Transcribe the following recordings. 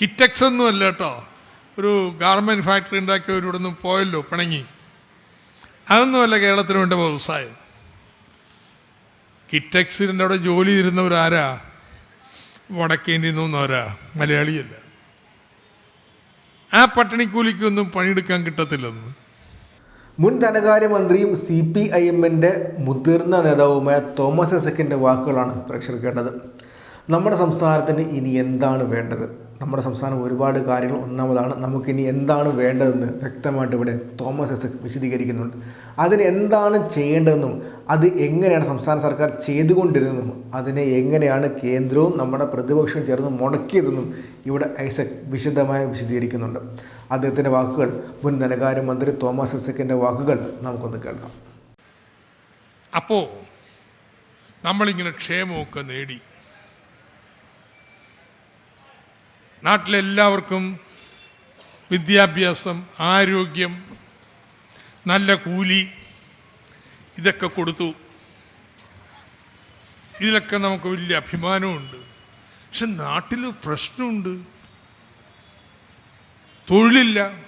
കിറ്റക്സ് ഒന്നും അല്ല കേട്ടോ. ഒരു ഗാർമെന്റ് ഫാക്ടറി ഉണ്ടാക്കിയവർ ഇവിടെ നിന്ന് പോയല്ലോ പിണങ്ങി. അതൊന്നുമല്ല കേരളത്തിന് വേണ്ട വ്യവസായം. കിറ്റക്സിന്റെ അവിടെ ജോലി ഇരുന്നവരാരാ വടക്കേന്ത്യയിൽ നിന്നവരാ മലയാളിയല്ല. ആ പട്ടിണിക്കൂലിക്കൊന്നും പണിയെടുക്കാൻ കിട്ടത്തില്ലെന്ന്. മുൻ ധനകാര്യമന്ത്രിയും സി പി ഐ എമ്മിന്റെ മുതിർന്ന നേതാവുമായ തോമസ് ഐസക്കിന്റെ വാക്കുകളാണ് പ്രേക്ഷകർ കേട്ടത്. നമ്മുടെ സംസ്ഥാനത്തിന് ഇനി എന്താണ് വേണ്ടത്? നമ്മുടെ സംസ്ഥാനം ഒരുപാട് കാര്യങ്ങൾ ഒന്നാമതാണ്. നമുക്കിനി എന്താണ് വേണ്ടതെന്ന് വ്യക്തമായിട്ട് ഇവിടെ തോമസ് ഐസക് വിശദീകരിക്കുന്നുണ്ട്. അതിന് എന്താണ് ചെയ്യേണ്ടതെന്നും അത് എങ്ങനെയാണ് സംസ്ഥാന സർക്കാർ ചെയ്തുകൊണ്ടിരുന്നതെന്നും അതിനെ എങ്ങനെയാണ് കേന്ദ്രവും നമ്മുടെ പ്രതിപക്ഷവും ചേർന്ന് മുടക്കിയതെന്നും ഇവിടെ ഐസക് വിശദമായി വിശദീകരിക്കുന്നുണ്ട്. അദ്ദേഹത്തിന്റെ വാക്കുകൾ മുൻ ധനകാര്യമന്ത്രി തോമസ് ഐസക്കിന്റെ വാക്കുകൾ നമുക്കൊന്ന് കേൾക്കാം. അപ്പോൾ നമ്മളിങ്ങനെ ക്ഷേമമൊക്കെ നേടി നാട്ടിലെല്ലാവർക്കും വിദ്യാഭ്യാസം ആരോഗ്യം നല്ല കൂലി ഇതൊക്കെ കൊടുത്തു. ഇതിലൊക്കെ നമുക്ക് വലിയ അഭിമാനമുണ്ട്. പക്ഷെ നാട്ടിൽ പ്രശ്നമുണ്ട്. തൊഴിലില്ല.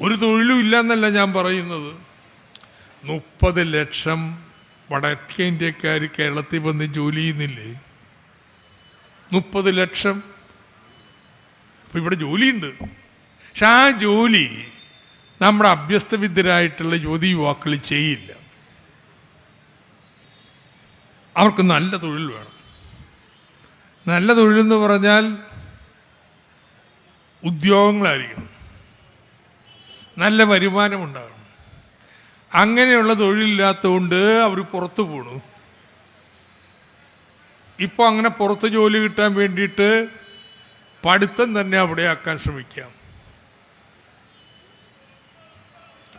ഒരു തൊഴിലും ഇല്ല എന്നല്ല ഞാൻ പറയുന്നത്. മുപ്പത് ലക്ഷം വടക്കേ ഇന്ത്യക്കാർ കേരളത്തിൽ വന്ന് ജോലി ചെയ്യുന്നില്ലേ? മുപ്പത് ലക്ഷം. അപ്പം ഇവിടെ ജോലിയുണ്ട്. പക്ഷെ ആ ജോലി നമ്മുടെ അഭ്യസ്തവിദ്യരായിട്ടുള്ള യുവതി യുവാക്കൾ ചെയ്യില്ല. അവർക്ക് നല്ല തൊഴിൽ വേണം. നല്ല തൊഴിലെന്ന് പറഞ്ഞാൽ ഉദ്യോഗങ്ങളായിരിക്കണം. നല്ല വരുമാനമുണ്ടാകണം അങ്ങനെയുള്ള തൊഴിലില്ലാത്തതുകൊണ്ട് അവർ പുറത്തു പോണു. ഇപ്പോൾ അങ്ങനെ പുറത്ത് ജോലി കിട്ടാൻ വേണ്ടിയിട്ട് പഠിത്തം തന്നെ അവിടെ ആക്കാൻ ശ്രമിക്കാം.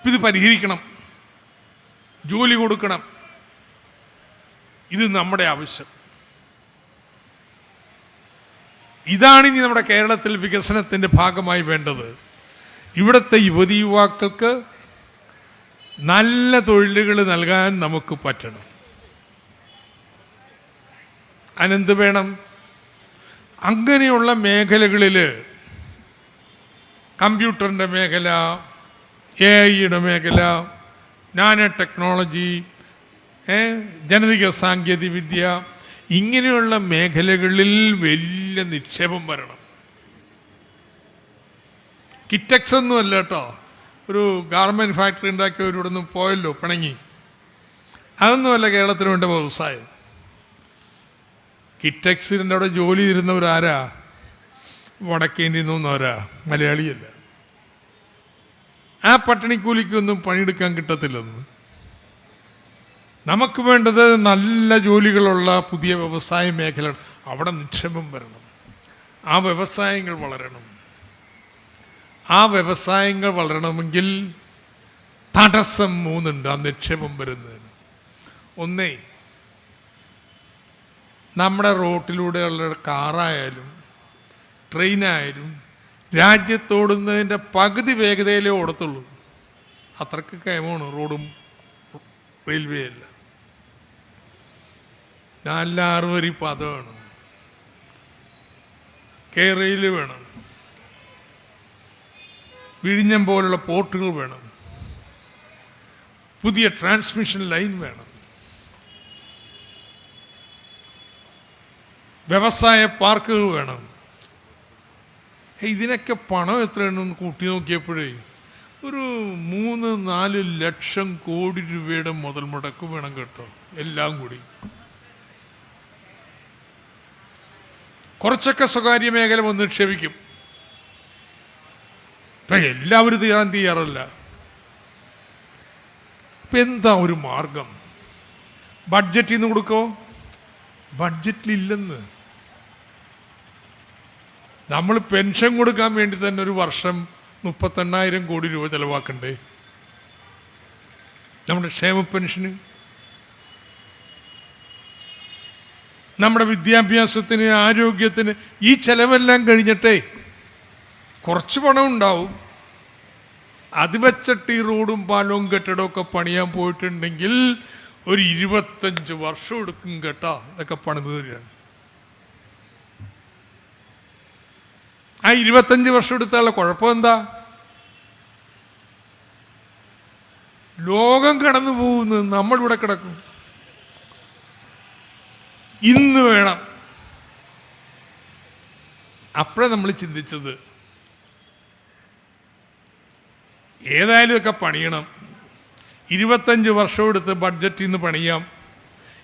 ഇത് പരിഹരിക്കണം. ജോലി കൊടുക്കണം. ഇത് നമ്മുടെ ആവശ്യം. ഇതാണ് ഇനി നമ്മുടെ കേരളത്തിൽ വികസനത്തിന്റെ ഭാഗമായി വേണ്ടത്. ഇവിടുത്തെ യുവതി യുവാക്കൾക്ക് നല്ല തൊഴിലുകൾ നൽകാൻ നമുക്ക് പറ്റണം. അതിനെന്ത് വേണം? അങ്ങനെയുള്ള മേഖലകളിൽ കമ്പ്യൂട്ടറിന്റെ മേഖല എ ഐയുടെ മേഖല നാനോ ടെക്നോളജി ജനതിക സാങ്കേതിക വിദ്യ ഇങ്ങനെയുള്ള മേഖലകളിൽ വലിയ നിക്ഷേപം വരണം. കിറ്റക്സ് ഒന്നും അല്ല കേട്ടോ. ഒരു ഗാർമെന്റ് ഫാക്ടറി ഉണ്ടാക്കിയവരിവിടെ നിന്ന് പോയല്ലോ പിണങ്ങി. അതൊന്നുമല്ല കേരളത്തിന് വേണ്ട വ്യവസായം കിറ്റക്സിന്റെ അവിടെ ജോലി ഇരുന്നവരാരാ വടക്കേന്ത്യയിൽ നിന്നവരാ മലയാളിയല്ല. ആ പട്ടിണിക്കൂലിക്കൊന്നും പണിയെടുക്കാൻ കിട്ടത്തില്ലെന്ന്. നമുക്ക് വേണ്ടത് നല്ല ജോലികളുള്ള പുതിയ വ്യവസായ മേഖല അവിടെ നിക്ഷേപം വരണം. ആ വ്യവസായങ്ങൾ വളരണം. ആ വ്യവസായങ്ങൾ വളരണമെങ്കിൽ തടസ്സം മൂന്നുണ്ട് ആ നിക്ഷേപം വരുന്നതിന്. ഒന്നേ നമ്മുടെ റോട്ടിലൂടെയുള്ള കാറായാലും ട്രെയിനായാലും രാജ്യത്തോടുന്നതിന്റെ പകുതി വേഗതയിലേ ഓടത്തുള്ളൂ. അത്രയ്ക്ക് കയമാണ് റോഡും റെയിൽവേ അല്ല ആറ് വരി പാത വേണം. കേരളയിൽ വേണം. വിഴിഞ്ഞം പോലുള്ള പോർട്ടുകൾ വേണം. പുതിയ ട്രാൻസ്മിഷൻ ലൈൻ വേണം. വ്യവസായ പാർക്കുകൾ വേണം. ഇതിനൊക്കെ പണം എത്രയാണെന്ന് കൂട്ടി നോക്കിയപ്പോഴേ ഒരു മൂന്ന് നാല് ലക്ഷം കോടി രൂപയുടെ മുതൽ മുടക്ക് വേണം കേട്ടോ എല്ലാം കൂടി. കുറച്ചൊക്കെ സ്വകാര്യ മേഖല വന്ന് നിക്ഷേപിക്കും എല്ലാവരും തീരാൻ തയ്യാറല്ല. എന്താ ഒരു മാർഗം? ബഡ്ജറ്റിൽ നിന്ന് കൊടുക്കോ? ബഡ്ജറ്റിലില്ലെന്ന്. നമ്മൾ പെൻഷൻ കൊടുക്കാൻ വേണ്ടി തന്നെ ഒരു വർഷം മുപ്പത്തെണ്ണായിരം കോടി രൂപ ചെലവാക്കണ്ടേ? നമ്മുടെ ക്ഷേമ പെൻഷന്? നമ്മുടെ വിദ്യാഭ്യാസത്തിന് ആരോഗ്യത്തിന് ഈ ചെലവെല്ലാം കഴിഞ്ഞിട്ടേ കുറച്ച് പണം ഉണ്ടാവും. അത് വെച്ചിട്ട് ഈ റോഡും പാലവും കെട്ടിടവും ഒക്കെ പണിയാൻ പോയിട്ടുണ്ടെങ്കിൽ ഒരു ഇരുപത്തഞ്ച് വർഷം എടുക്കും കേട്ടോ. ഇതൊക്കെ പണിത് തരികയാണ്. ആ ഇരുപത്തഞ്ച് വർഷം എടുത്തുള്ള കുഴപ്പം എന്താ ലോകം കടന്നു പോകുന്നത് നമ്മളിവിടെ കിടക്കും. ഇന്ന് വേണം. അപ്പോഴേ നമ്മൾ ചിന്തിച്ചത് ഏതായാലും ഒക്കെ പണിയണം. ഇരുപത്തഞ്ച് വർഷം എടുത്ത് ബഡ്ജറ്റിൽ നിന്ന് പണിയാം.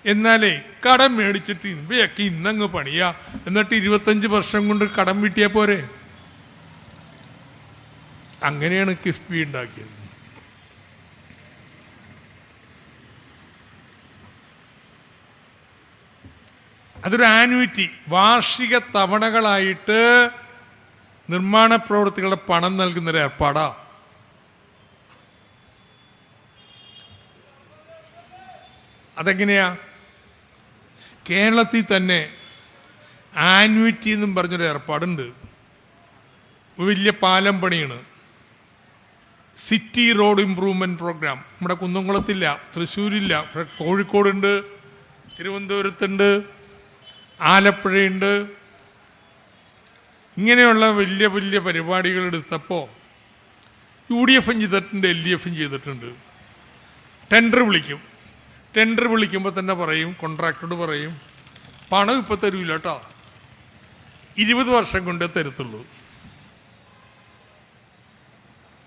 എന്നാലേ കടം മേടിച്ചിട്ട് ഇവയൊക്കെ ഇന്നങ്ങ് പണിയാ. എന്നിട്ട് ഇരുപത്തഞ്ച് വർഷം കൊണ്ട് കടം വീട്ടിയാൽ പോരെ? അങ്ങനെയാണ് കിഫ്ബി ഉണ്ടാക്കിയത്. അതൊരു ആനുവിറ്റി. വാർഷിക തവണകളായിട്ട് നിർമ്മാണ പ്രവൃത്തികളുടെ പണം നൽകുന്നൊരു ഏർപ്പാടാ. അതെങ്ങനെയാ? കേരളത്തിൽ തന്നെ ആന്വിറ്റി എന്നും പറഞ്ഞൊരു ഏർപ്പാടുണ്ട്. വലിയ പാലം പണിയാണ്. City road improvement programme. നമ്മുടെ കുന്നംകുളത്തില്ല തൃശ്ശൂരില്ല കോഴിക്കോടുണ്ട് തിരുവനന്തപുരത്തുണ്ട് ആലപ്പുഴയുണ്ട്. ഇങ്ങനെയുള്ള വലിയ വലിയ പരിപാടികൾ എടുത്തപ്പോൾ യു ഡി എഫും ചെയ്തിട്ടുണ്ട് എൽ ഡി എഫും ചെയ്തിട്ടുണ്ട്. ടെൻഡർ വിളിക്കും. ടെൻഡർ വിളിക്കുമ്പോൾ തന്നെ പറയും കോൺട്രാക്ടറോട് പറയും. പണം ഇപ്പം തരൂല കേട്ടോ ഇരുപത് വർഷം കൊണ്ടേ തരത്തുള്ളൂ.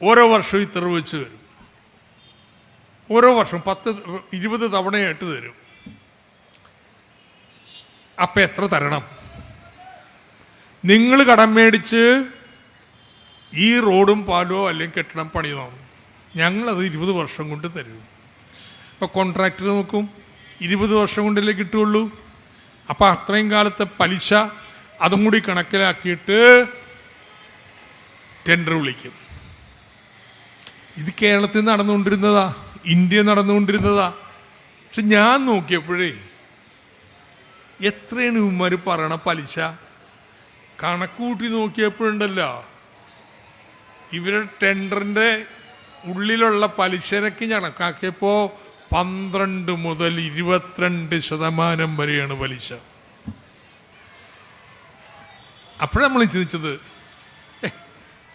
ഓരോ വർഷവും ഇത്ര വെച്ച് തരും. ഓരോ വർഷം പത്ത് ഇരുപത് തവണയായിട്ട് തരും. അപ്പം എത്ര തരണം? നിങ്ങൾ കടം മേടിച്ച് ഈ റോഡും പാലോ അല്ലെങ്കിൽ കെട്ടിടം പണിയണം? ഞങ്ങളത് ഇരുപത് വർഷം കൊണ്ട് തരും. ഇപ്പോൾ കോൺട്രാക്ടർ നോക്കും. ഇരുപത് വർഷം കൊണ്ടല്ലേ കിട്ടുള്ളൂ അപ്പോൾ അത്രയും കാലത്തെ പലിശ അതും കൂടി കണക്കിലാക്കിയിട്ട് ടെൻഡർ വിളിക്കും. ഇത് കേരളത്തിൽ നടന്നുകൊണ്ടിരുന്നതാ ഇന്ത്യ നടന്നുകൊണ്ടിരുന്നതാ. പക്ഷെ ഞാൻ നോക്കിയപ്പോഴേ എത്രയാണ് ഇവന്മാർ പറയണ പലിശ? കണക്കൂട്ടി നോക്കിയപ്പോഴുണ്ടല്ലോ. ഇവരുടെ ടെൻഡറിന്റെ ഉള്ളിലുള്ള പലിശരക്ക് കണക്കാക്കിയപ്പോൾ പന്ത്രണ്ട് മുതൽ ഇരുപത്തിരണ്ട് ശതമാനം വരെയാണ് പലിശ. അപ്പോഴാണ് നമ്മൾ ചിന്തിച്ചത്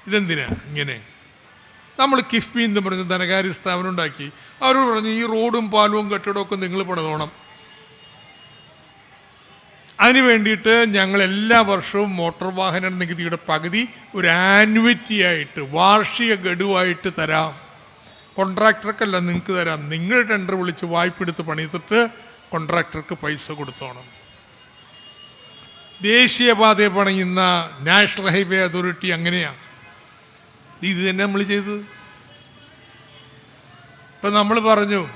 ഇതെന്തിനാ ഇങ്ങനെ? നമ്മൾ കിഫ്ബി എന്ന് പറഞ്ഞ ധനകാര്യ സ്ഥാപനം ഉണ്ടാക്കി. അവരോട് പറഞ്ഞു ഈ റോഡും പാലവും കെട്ടിടവും ഒക്കെ നിങ്ങൾ പണിതോണം. അതിന് വേണ്ടിയിട്ട് ഞങ്ങൾ എല്ലാ വർഷവും മോട്ടോർ വാഹന നികുതിയുടെ പകുതി ഒരു ആനുവിറ്റി ആയിട്ട് വാർഷിക ഗഡുവായിട്ട് തരാം. കോൺട്രാക്ടർക്കല്ല നിങ്ങൾക്ക് തരാം. നിങ്ങൾ ടെൻഡർ വിളിച്ച് വായ്പ എടുത്ത് പണിതിട്ട് കോൺട്രാക്ടർക്ക് പൈസ കൊടുത്തോണം. ദേശീയപാതയെ പണിയുന്ന നാഷണൽ ഹൈവേ അതോറിറ്റി അങ്ങനെയാണ് ഇത് തന്നെ നമ്മൾ ചെയ്തത്. ഇപ്പം നമ്മൾ പറഞ്ഞു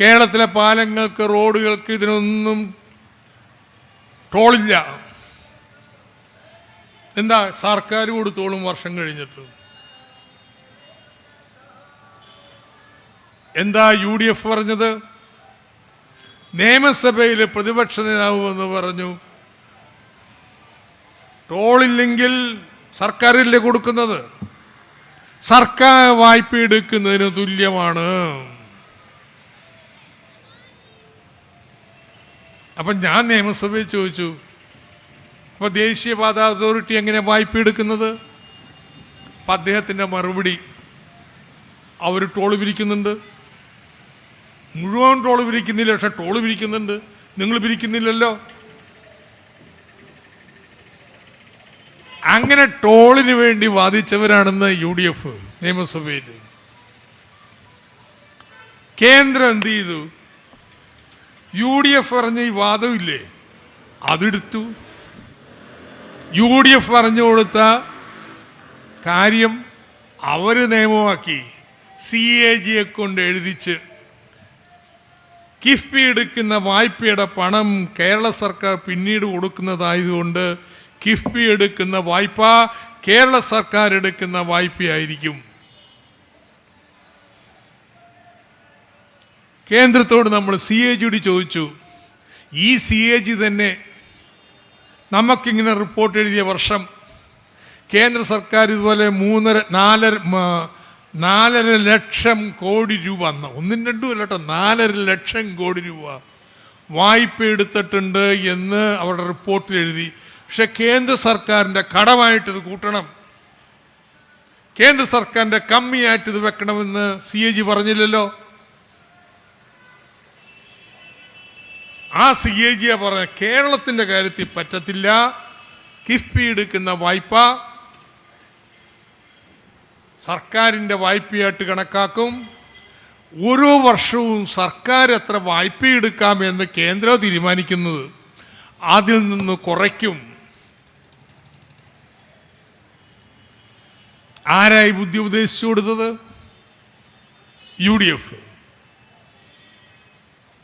കേരളത്തിലെ പാലങ്ങൾക്ക് റോഡുകൾക്ക് ഇതിനൊന്നും ടോളില്ല എന്താ? സർക്കാർ കൊടുത്തോളും വർഷം കഴിഞ്ഞിട്ട്. എന്താ യു ഡി എഫ് പറഞ്ഞത്? നിയമസഭയിൽ പ്രതിപക്ഷ നേതാവ് എന്ന് പറഞ്ഞു ടോളില്ലെങ്കിൽ സർക്കാരില്ലേ കൊടുക്കുന്നത്? സർക്കാർ വായ്പ എടുക്കുന്നതിന് തുല്യമാണ്. അപ്പം ഞാൻ നിയമസഭയിൽ ചോദിച്ചു അപ്പോൾ ദേശീയപാത അതോറിറ്റി എങ്ങനെ വായ്പ എടുക്കുന്നത്? അപ്പം അദ്ദേഹത്തിന്റെ മറുപടി അവർ ടോൾ പിരിക്കുന്നുണ്ട് മുഴുവൻ ടോൾ പിരിക്കുന്നില്ല പക്ഷെ ടോൾ പിരിക്കുന്നുണ്ട് നിങ്ങൾ പിരിക്കുന്നില്ലല്ലോ അങ്ങനെ ടോളിന് വേണ്ടി വാദിച്ചവരാണെന്ന് യു ഡി എഫ് നിയമസഭയിൽ കേന്ദ്രം എന്ത് ചെയ്തു? യു ഡി എഫ് പറഞ്ഞ ഈ വാദമില്ലേ? അതെടുത്തു. യു ഡി എഫ് പറഞ്ഞു കൊടുത്ത കാര്യം അവർ നിയമമാക്കി. സി എ ജിയെ കൊണ്ട് എഴുതിച്ച് കിഫ്ബി എടുക്കുന്ന വായ്പയുടെ പണം കേരള സർക്കാർ പിന്നീട് കൊടുക്കുന്നതായതുകൊണ്ട് കിഫ്ബി എടുക്കുന്ന വായ്പ കേരള സർക്കാർ എടുക്കുന്ന വായ്പയായിരിക്കും. കേന്ദ്രത്തോട് നമ്മൾ സി എ ജിയോട് ചോദിച്ചു. ഈ സി എ ജി തന്നെ നമുക്കിങ്ങനെ റിപ്പോർട്ട് എഴുതിയ വർഷം കേന്ദ്ര സർക്കാർ ഇതുപോലെ മൂന്നര നാലര നാലര ലക്ഷം കോടി രൂപ ഒന്നും രണ്ടും അല്ല കേട്ടോ നാലര ലക്ഷം കോടി രൂപ വായ്പ എടുത്തിട്ടുണ്ട് എന്ന് അവരുടെ റിപ്പോർട്ടിൽ എഴുതി. പക്ഷെ കേന്ദ്ര സർക്കാരിന്റെ കടമായിട്ട് ഇത് കൂട്ടണം. കേന്ദ്ര സർക്കാരിന്റെ കമ്മിയായിട്ട് ഇത് വെക്കണമെന്ന് സി എ ജി പറഞ്ഞില്ലല്ലോ. ആ സി എ ജിയാ പറഞ്ഞ കേരളത്തിന്റെ കാര്യത്തിൽ പറ്റത്തില്ല. കിഫ്ബി എടുക്കുന്ന വായ്പ സർക്കാരിന്റെ വായ്പയായിട്ട് കണക്കാക്കും. ഓരോ വർഷവും സർക്കാർ എത്ര വായ്പ എടുക്കാമെന്ന് കേന്ദ്രം തീരുമാനിക്കുന്നത് അതിൽ നിന്ന് കുറയ്ക്കും. ആരായി ബുദ്ധി ഉപദേശിച്ചു കൊടുത്തത്? യു ഡി എഫ്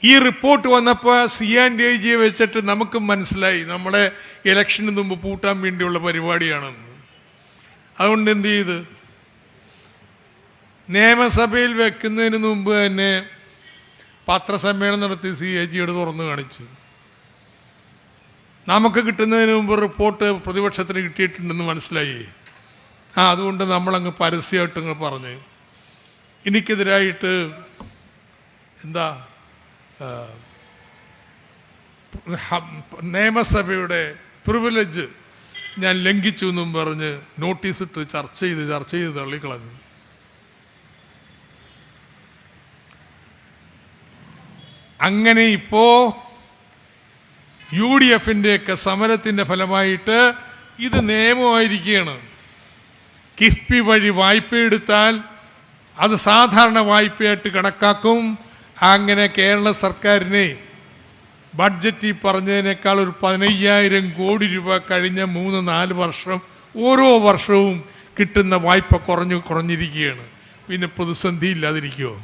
ഈ റിപ്പോർട്ട് വന്നപ്പോൾ സി ആൻഡ് ഡി ജിയെ വെച്ചിട്ട് നമുക്ക് മനസ്സിലായി നമ്മുടെ ഇലക്ഷന് മുമ്പ് പൂട്ടാൻ വേണ്ടിയുള്ള പരിപാടിയാണെന്ന്. അതുകൊണ്ട് എന്ത് ചെയ്ത്? നിയമസഭയിൽ വെക്കുന്നതിന് മുമ്പ് തന്നെ പത്രസമ്മേളനം നടത്തി സി എ ജിയോട് തുറന്നു കാണിച്ചു. നമുക്ക് കിട്ടുന്നതിന് മുമ്പ് റിപ്പോർട്ട് പ്രതിപക്ഷത്തിന് കിട്ടിയിട്ടുണ്ടെന്ന് മനസ്സിലായി. ആ അതുകൊണ്ട് നമ്മളങ്ങ് പരസ്യമായിട്ട് അങ്ങ് പറഞ്ഞു. എനിക്കെതിരായിട്ട് എന്താ നിയമസഭയുടെ പ്രിവിലേജ് ഞാൻ ലംഘിച്ചു എന്നും പറഞ്ഞ് നോട്ടീസ് ഇട്ട് ചർച്ച ചെയ്ത് ചർച്ച ചെയ്ത് തള്ളിക്കളഞ്ഞു. അങ്ങനെ ഇപ്പോ യു ഡി എഫിന്റെയൊക്കെ സമരത്തിന്റെ ഫലമായിട്ട് ഇത് നിയമമായിരിക്കുകയാണ്. കിഫ്ബി വഴി വായ്പ എടുത്താൽ അത് സാധാരണ വായ്പയായിട്ട് കണക്കാക്കും. അങ്ങനെ കേരള സർക്കാരിനെ ബഡ്ജറ്റിൽ പറഞ്ഞതിനേക്കാൾ ഒരു പതിനയ്യായിരം കോടി രൂപ കഴിഞ്ഞ മൂന്ന് നാല് വർഷം ഓരോ വർഷവും കിട്ടുന്ന വായ്പ കുറഞ്ഞു കുറഞ്ഞിരിക്കുകയാണ്. പിന്നെ പ്രതിസന്ധി ഇല്ലാതിരിക്കുമോ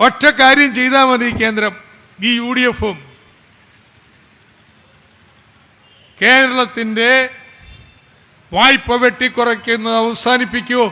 ഒറ്റ കാര്യം ചെയ്താൽ മതി കേന്ദ്രം ഈ യു ഡി എഫും കേരളത്തിന്റെ വായ്പ വെട്ടിക്കുറയ്ക്കുന്നത് അവസാനിപ്പിക്കുമോ